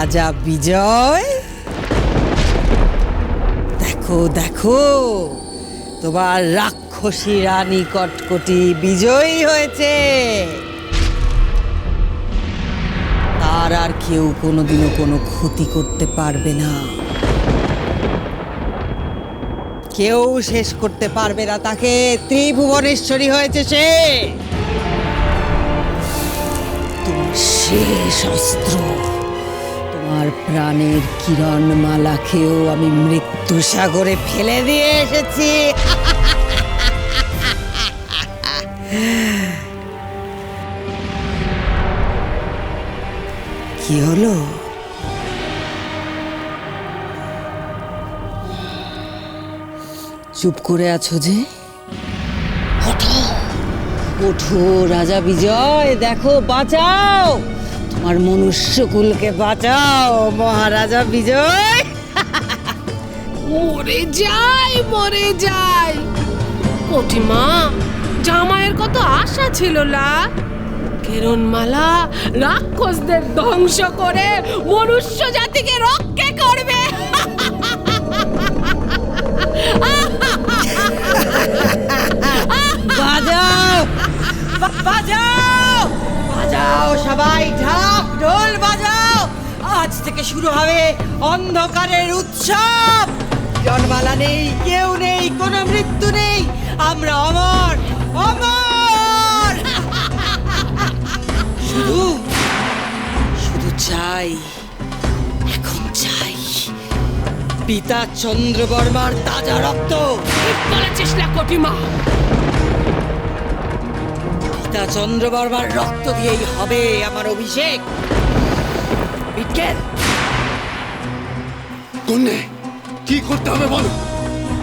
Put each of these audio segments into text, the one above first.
রাজা বিজয়। দেখো দেখো, তোমার রাক্ষসী রানী কটকটি বিজয়ী হয়েছে। তার আর কেউ কোনোদিনও কোনো ক্ষতি করতে পারবে না। কেউ শেষ করতে পারবে না, তাকে ত্রিভুবনেশ্বরী হয়েছে সে। শেষ অস্ত্র। প্রাণের কিরণ মালাকেও আমি মৃত্যু সাগরে ফেলে দিয়ে এসেছি। কি হলো? চুপ করে আছো যে? ওঠো। ওঠো রাজা বিজয় দেখো বাঁচাও। তোমার মনুষ্যকুলকে বাঁচাও, মহারাজা বিজয়। মরে যাই মরে যাই। কটিমা জামাইয়ের কত আশা ছিল লা। কেরণমালা রাক্ষসদের ধ্বংস করে মনুষ্য জাতিকে রক্ষা শুরু হবে অন্ধকারের উৎসব। জন্মালা নেই কেউ নেই কোনো মৃত্যু নেই। আমরা অমর অমর। শুধু শুধু চাই এখন চাই। পিতা চন্দ্রবর্মার তাজা রক্ত। বলেছিস না কটিমা। পিতা চন্দ্রবর্মার রক্ত দিয়েই হবে আমার অভিষেক। কন্যে কি করতে হবে বলো?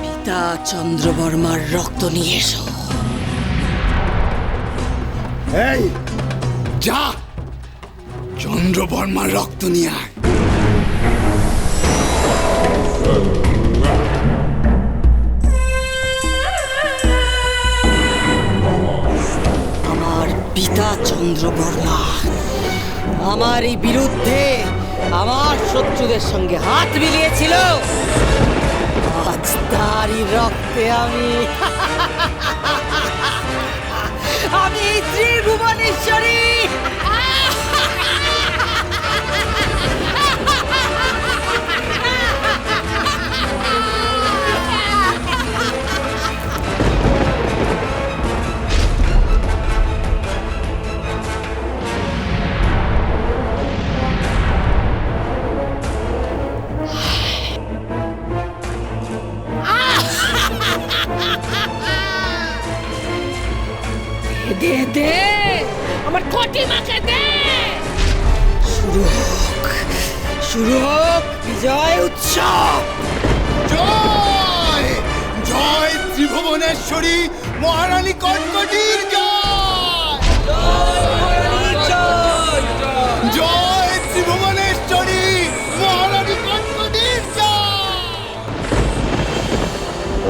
পিতা চন্দ্রবর্মার রক্ত নিয়ে এসো। এই যা। চন্দ্রবর্মার রক্ত নিয়ে আয়। আমার পিতা চন্দ্রবর্মা আমার এই বিরুদ্ধে আমার শত্রুদের সঙ্গে হাত মিলিয়েছিল। আজ তারই রক্তে আমি আমি ত্রিভুবনেশ্বরী মহারানী কটকটির জয়! জয় ত্রিভুবনেশ্বরী মহারানী কটকটির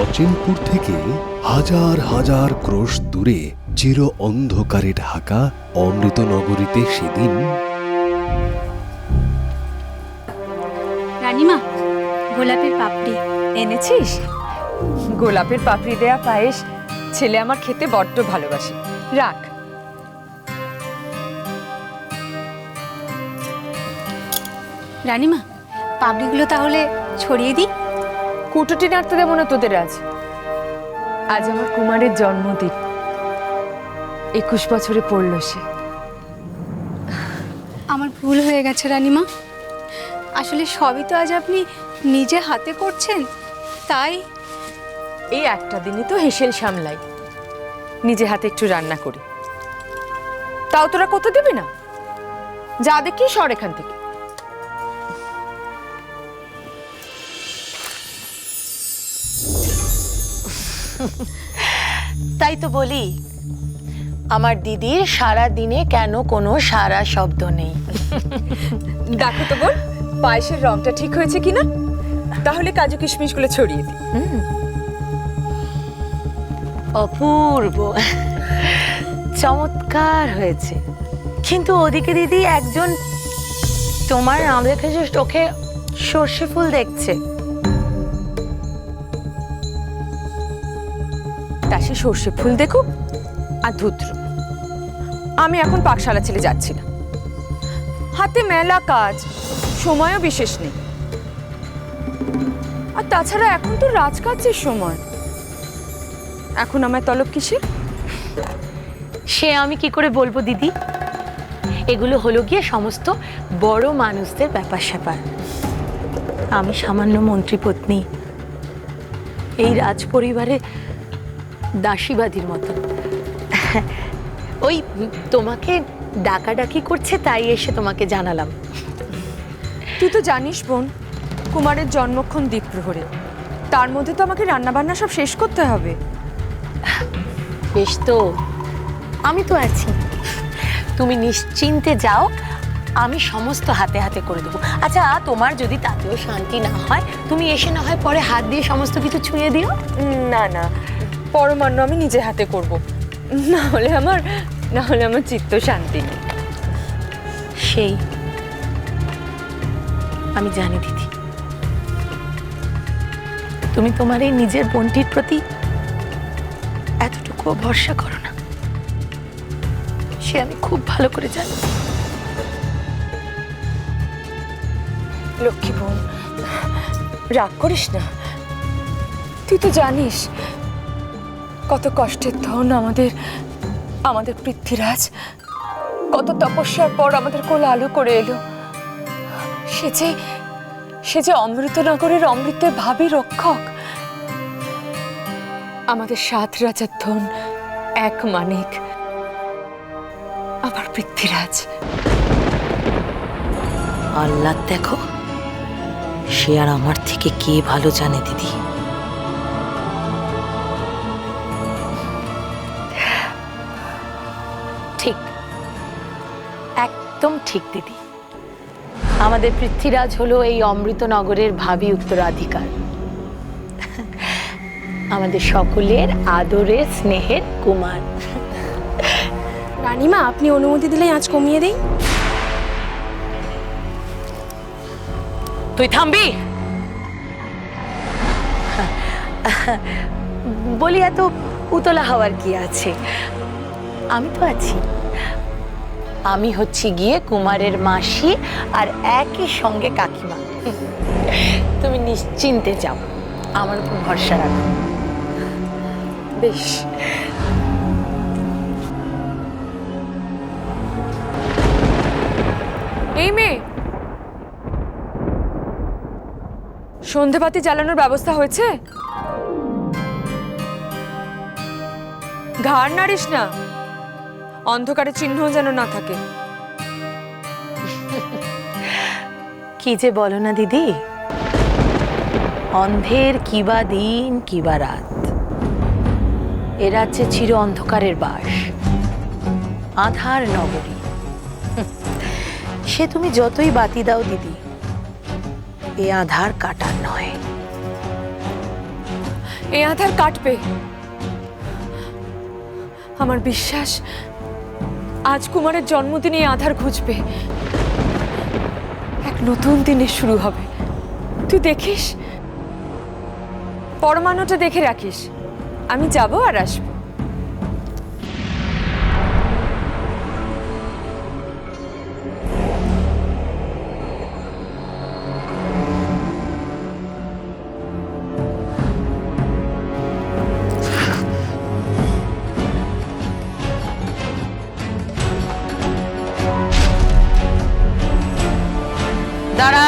অচিনপুর থেকে হাজার হাজার ক্রোশ দূরে চির অন্ধকারে ঢাকা অমৃত নগরীতে সেদিন রানিমা গোলাপের পাপড়ি এনেছিস? গোলাপের পাপড়ি দেয়া পায়েস ছেলে আমার খেতে বড্ড ভালোবাসে। রাখ। রানিমা পাপড়িগুলো তাহলে ছড়িয়ে দিই? কুটুটি নাড়তে দেবো না তোদের আজ। আজ আমার কুমারের জন্মদিন। একুশ বছরে পড়ল সে। আমার ভুল হয়ে গেছে রানিমা। আসলে সবই তো আজ আপনি নিজে হাতে করছেন তাই এই একটা দিনে তো হেসেল সামলাই। নিজে হাতে একটু রান্না করি। তাও তোরা কত দিবি না? যা দেখি সর এখান থেকে। তাই তো বলি আমার দিদির সারা দিনে কেন কোনো সারা শব্দ নেই? দেখো তো বোন পায়েসের রংটা ঠিক হয়েছে কিনা? তাহলে কাজু কিশমিশগুলো ছড়িয়ে দিই। অপূর্ব। চমৎকার হয়েছে। কিন্তু ওদিকে দিদি একজন তোমার আমাদের কাছে চোখে সর্ষে ফুল দেখছে। তা সে সর্ষে ফুল দেখুক আর ধুত্র। আমি এখন পাকশালা ছেলে যাচ্ছি না। হাতে মেলা কাজ, সময়ও বিশেষ নেই। আর তাছাড়া এখন তো রাজকাজের সময়। এখন আমার তলব কিসের? সে আমি কি করে বলব দিদি? এগুলো হলো গিয়ে সমস্ত বড় মানুষদের ব্যাপার স্যাপার। আমি সামান্য মন্ত্রী পত্নী। এই রাজ পরিবারে দাসীবাদীর মতো। ওই তোমাকে ডাকাডাকি করছে তাই এসে তোমাকে জানালাম। তুই তো জানিস বোন কুমারের জন্মক্ষণ দ্বীপ প্রহরে তার মধ্যে তো আমাকে রান্নাবান্না সব শেষ করতে হবে। বেশ তো। আমি তো আছি। তুমি নিশ্চিন্তে যাও আমি সমস্ত হাতে হাতে করে দেবো। আচ্ছা তোমার যদি তাতেও শান্তি না হয় তুমি এসে না হয় পরে হাত দিয়ে সমস্ত কিছু ছুঁয়ে দিও? না না পরমান্ন আমি নিজে হাতে করব। না হলে আমার না হলে আমার চিত্ত শান্তি নেই। সেই আমি জানি দিদি। তুমি তোমার এই নিজের বোনটির প্রতি এতটুকুও ভরসা করো না। সে আমি খুব ভালো করে জানি। লক্ষ্মী বোন, রাগ করিস না। তুই তো জানিস কত কষ্টের ধন আমাদের আমাদের পৃথ্বীরাজ, কত তপস্যার পর আমাদের কোল আলো করে এলো। সে যে সে যে অমৃতনগরের অমৃতের ভাবি রক্ষক আমাদের সাত রাজার ধন এক মানিক আমার পৃথ্বীরাজ। আল্লাহ দেখো সে আর আমার থেকে কে ভালো জানে দিদি? ঠিক একদম ঠিক দিদি। আমাদের পৃথ্বীরাজ হলো এই অমৃতনগরের ভাবি উত্তরাধিকার। আমাদের সকলের আদরের স্নেহের কুমার। রানিমা আপনি অনুমতি দিলেই আজ কমিয়ে দেই। তুই থামবি? বলি এত উতলা হওয়ার কি আছে? আমি তো আছি। আমি হচ্ছি গিয়ে কুমারের মাসি আর একই সঙ্গে কাকিমা। তুমি নিশ্চিন্তে যাও। আমার উপর ভরসা রাখো। বেশ। এই মেয়ে। সন্ধেবাতি জ্বালানোর ব্যবস্থা হয়েছে? ঘাড় নাড়িস না। অন্ধকারের চিহ্ন যেন না থাকে। কি যে বলো না দিদি? অন্ধের কিবা দিন কিবা রাত। এ রাজ্যে চির অন্ধকারের বাস। আধার নগরী। সে তুমি যতই বাতি দাও দিদি, এ আধার কাটার নয়। এ আধার কাটবে। আমার বিশ্বাস, আজ কুমারের জন্মদিনে এই আধার ঘুচবে। এক নতুন দিনের শুরু হবে। তুই দেখিস? পরমাণুটা দেখে রাখিস। আমি যাব আর আসব। দাঁড়া।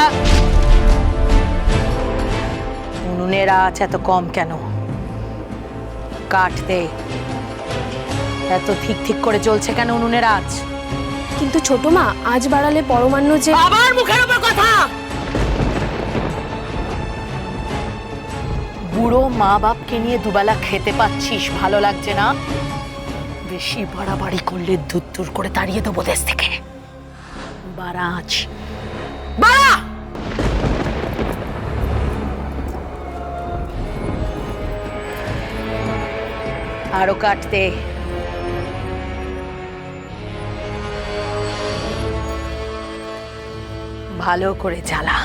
এত কম কেন? কাঠ দে। এত ঠিক ঠিক করে চলছে কেন উনুনের আঁচ? কিন্তু ছোট মা আজ বাড়ালে পরমান্ন যে আবার মুখের উপর কথা! বুড়ো মা বাপকে নিয়ে দুবেলা খেতে পাচ্ছিস ভালো লাগছে না? বেশি বাড়াবাড়ি করলে দূর দূর করে তাড়িয়ে দেবো দেশ থেকে। বারাজ বাড়া! আরও কাটতে। ভালো করে জ্বালা।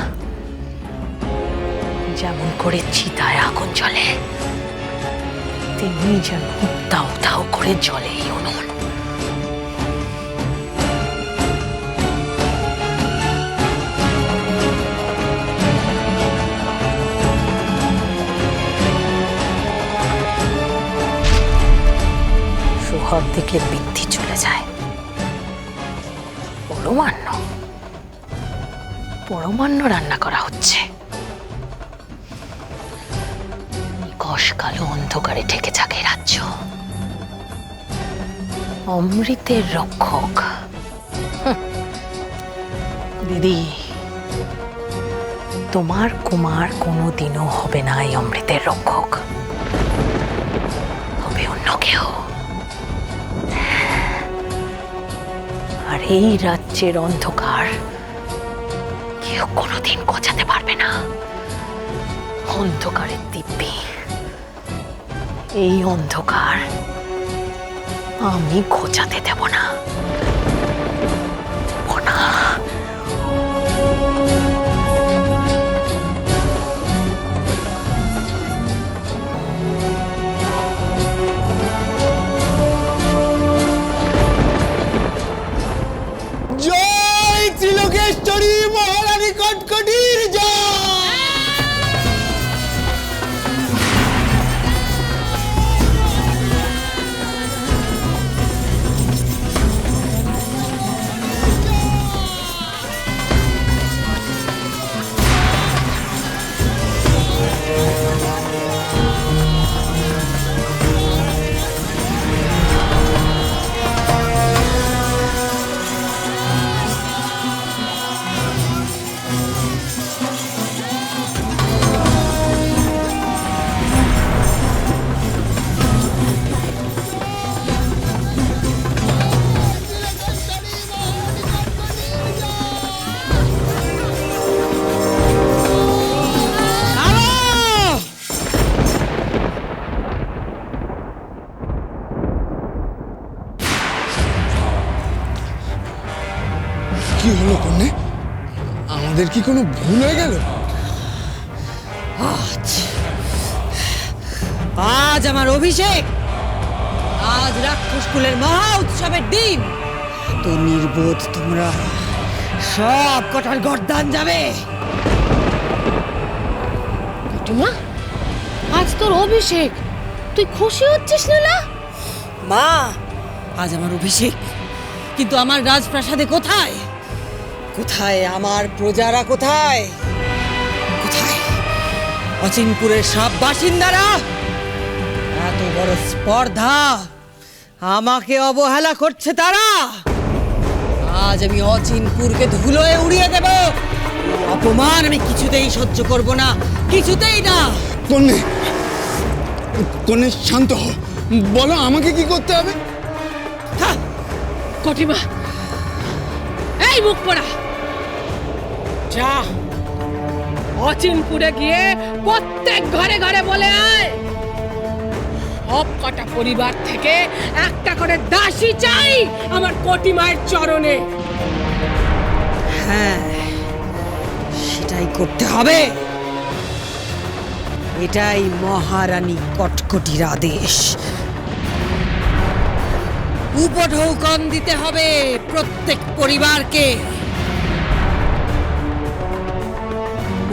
যেমন করে চিতায় আগুন জ্বলে, তেমনি যেন উত্তাও তাও করে জ্বলে উনুন। সোহাগ দিকে বৃদ্ধি চলে যায়। পরমান্ন। পরমান্ন রান্না করা হচ্ছে। নিকশ কালো অন্ধকারে ঠেকে থাকে রাজ্য। অমৃতের রক্ষক। দিদি, তোমার কুমার কোনো দিনও হবে না এই অমৃতের রক্ষক। আর এই রাজ্যের অন্ধকার কেউ কোনোদিন গোছাতে পারবে না। অন্ধকারের দিব্যি। এই অন্ধকার আমি ঘোচাতে দেব না। কোনো ভুল হয়ে গেল? আজ। আজ আমার অভিষেক। আজ রাক্ষস কুলের মহা উৎসবের দিন। তো নির্বোধ তোমরা। সব কটার গর্দান যাবে। আজ তোর অভিষেক। তুই খুশি হচ্ছিস না না মা আজ আমার অভিষেক। কিন্তু আমার রাজপ্রাসাদে কোথায়? কোথায়? আমার প্রজারা কোথায়? কোথায়? অচিনপুরের সব বাসিন্দারা! এত বড় স্পর্ধা! আমাকে অবহেলা করছে তারা! আজ আমি অচিনপুরকে ধুলোয় উড়িয়ে দেব। অপমান আমি কিছুতেই সহ্য করব না। কিছুতেই না! কন্যে কন্যে শান্ত হও। বলো আমাকে কি করতে হবে? হা! কটিমা এই মুখ পড়া! যা। অচিনপুরে গিয়ে প্রত্যেক ঘরে ঘরে বলে আয়। সব কটা পরিবার থেকে একটা করে দাসী চাই আমার কটিমায়ের চরণে। হ্যাঁ সেটাই করতে হবে। এটাই মহারানী কটকটির আদেশ। উপঢৌকন দিতে হবে প্রত্যেক পরিবারকে।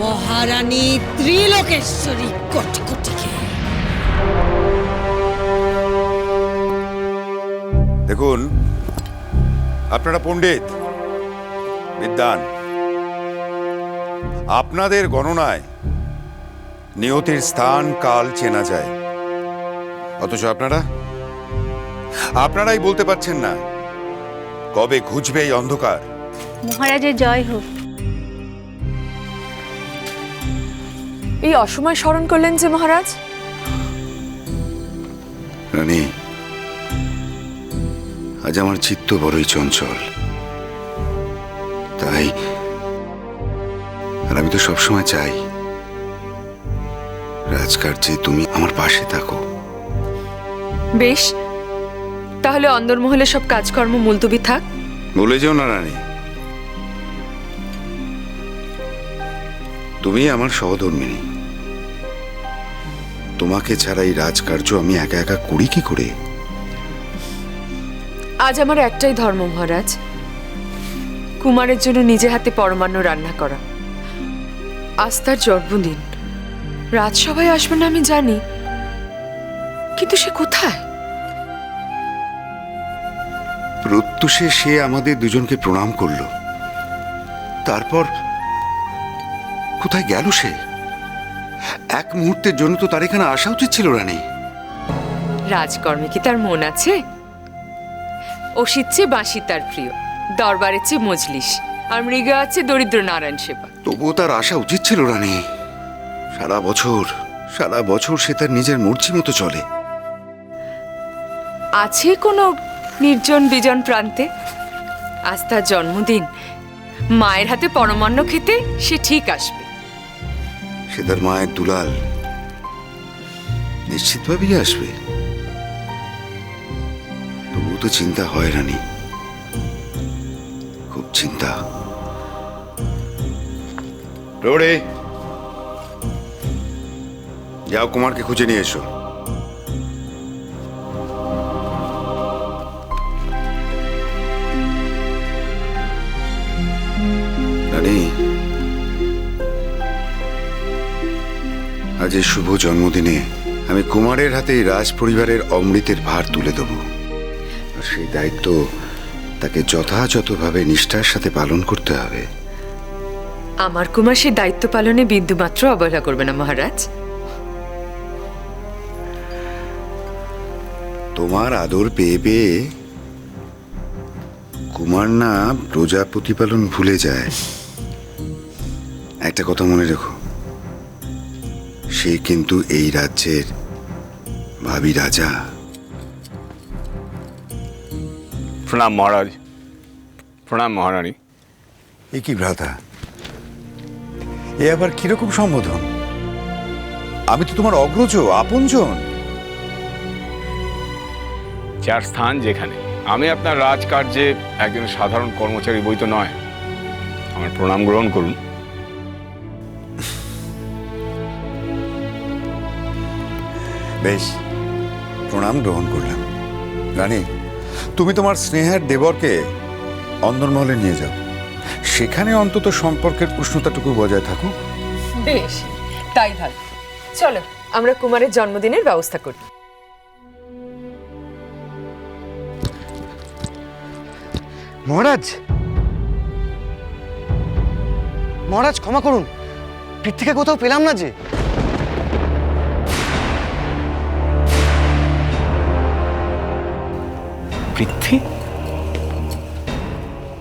মহারানী ত্রিলোকেশ্বরী কটকটিকে। দেখুন আপনারা পণ্ডিত বিদ্যান আপনাদের গণনায় নিয়তির স্থান কাল চেনা যায়। অথচ আপনারা? আপনারাই বলতে পারছেন না কবে ঘুচবে এই অন্ধকার। মহারাজের জয় হোক। এই অসময় স্মরণ করলেন যে মহারাজ? রানী আজ আমার চিত্ত বড়ই চঞ্চল। তাই আর আমি তো সবসময় চাই রাজকার্যে তুমি আমার পাশে থাকো। বেশ তাহলে অন্দরমহলে সব কাজকর্ম মুলতবি থাক। বলে যেও না রানী। তুমি আমার সহধর্মিনী তোমাকে ছাড়া এই রাজকার্য আমি একা একা করি কি করে? আজ আমার একটাই ধর্ম মহারাজ। কুমারের জন্য নিজে হাতে পরমান্ন রান্না করা। আজ তার জন্মদিন। রাজসভায় আসবে না আমি জানি কিন্তু সে কোথায়? প্রত্যুষে সে আমাদের দুজনকে প্রণাম করল। তারপর কোথায় গেল সে? এক মুহূর্তের জন্য তো তার এখানে আসা উচিত ছিল রানী। রাজকর্মে কি তার মন আছে? অসিত চেয়ে বাঁশি তার প্রিয় দরবারের চেয়ে মজলিস আর মৃগা আছে দরিদ্র নারায়ণ সেবা। তবুও তার আসা উচিত ছিল রানী। সারা বছর সারা বছর সে তার নিজের মর্জি মতো চলে। আছে কোনো নির্জন বিজন প্রান্তে? আজ তার জন্মদিন মায়ের হাতে পরমান্ন খেতে সে ঠিক আসবে। সে তার মায়ের দুলাল নিশ্চিতভাবেই আসবে। তবুও তো চিন্তা হয় রানী। খুব চিন্তা। রোড়ে, যাও কুমারকে খুঁজে নিয়ে এসো। এই শুভ জন্মদিনে আমি কুমারের হাতে রাজ পরিবারের অমৃতের ভার তুলে দেব। আর সেই দায়িত্ব তাকে যথাযথভাবে নিষ্ঠার সাথে পালন করতে হবে। আমার কুমার সে দায়িত্ব পালনে বিন্দুমাত্র অবহেলা করবে না মহারাজ। তোমার আদর পেয়ে পেয়ে কুমার না প্রজা প্রতিপালন ভুলে যায়। একটা কথা মনে রেখো। সে কিন্তু এই রাজ্যের ভাবি রাজা। প্রণাম মহারাজ। প্রণাম মহারানী। এ কি ভ্রাতা? এ আবার কীরকম সম্বোধন? আমি তো তোমার অগ্রজ আপনজন। যার স্থান যেখানে। আমি আপনার রাজকার্যে একজন সাধারণ কর্মচারী বই তো নয়। আমার প্রণাম গ্রহণ করুন। বেশ প্রণাম গ্রহণ করলাম। রানী তুমি তোমার স্নেহের দেবরকে অন্দরমহলে নিয়ে যাও। সেখানে অন্তত সম্পর্কের উষ্ণতাটুকু বজায় থাকুক। বেশ তাই ভালো। চলো আমরা কুমারের জন্মদিনের ব্যবস্থা করি। মহারাজ! মহারাজ ক্ষমা করুন। পৃথ্বীকে কোথাও পেলাম না যে। পৃথ্বী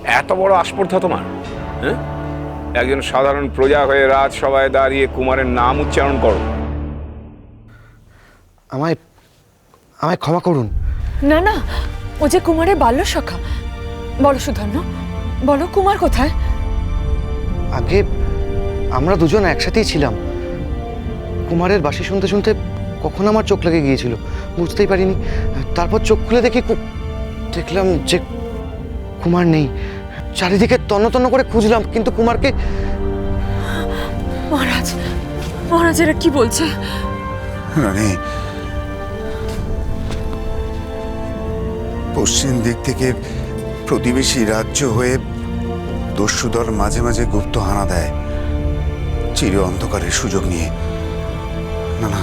এত বড় আস্পর্ধা তোমার হ্যাঁ? একজন সাধারণ প্রজা হয়ে রাজসভায় দাঁড়িয়ে কুমারের নাম উচ্চারণ করো। আমায় আমায় ক্ষমা করুন। না না ও যে কুমারের বাল্য সখা বলো সুধন্য বলো কুমার কোথায়? আগে আমরা দুজন একসাথেই ছিলাম। কুমারের বাসি শুনতে শুনতে কখন আমার চোখ লেগে গিয়েছিল বুঝতেই পারিনি। তারপর চোখ খুলে দেখি কু- দেখলাম যে কুমার নেই। চারিদিকে তন্ন তন্ন করে খুঁজলাম কিন্তু কুমারকে মহারাজ মহারাজ এরা কি বলছে? রানী পশ্চিম দিক থেকে প্রতিবেশী রাজ্য হয়ে দস্যুদল মাঝে মাঝে গুপ্ত হানা দেয় চির অন্ধকারের সুযোগ নিয়ে। না না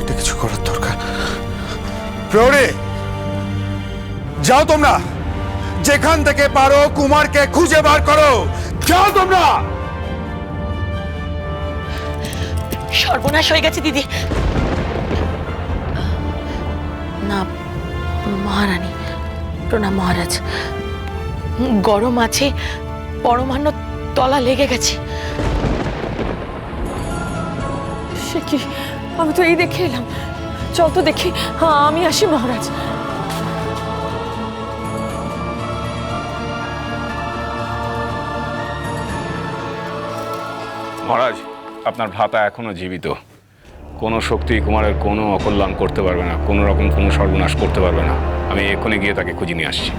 এটা কিছু করার দরকার। প্রহরে! যাও তোমরা। যেখান থেকে পারো কুমারকে খুঁজে বার করো। যাও তোমরা। সর্বনাশ হয়ে গেছে দিদি। না মহারানী প্রণাম মহারাজ। গরম আছে পরমান্ন তলা লেগে গেছে। সে কি? আমি তো এই দেখে এলাম। চল তো দেখি। হ্যাঁ আমি আসি মহারাজ। মহারাজ, আপনার ভাতা এখনও জীবিত। কোনো শক্তি কুমারের কোনো অকল্যাণ করতে পারবে না, কোনো রকম কোনো সর্বনাশ করতে পারবে না। আমি এক্ষুনি গিয়ে তাকে খুঁজে নিয়ে আসছি।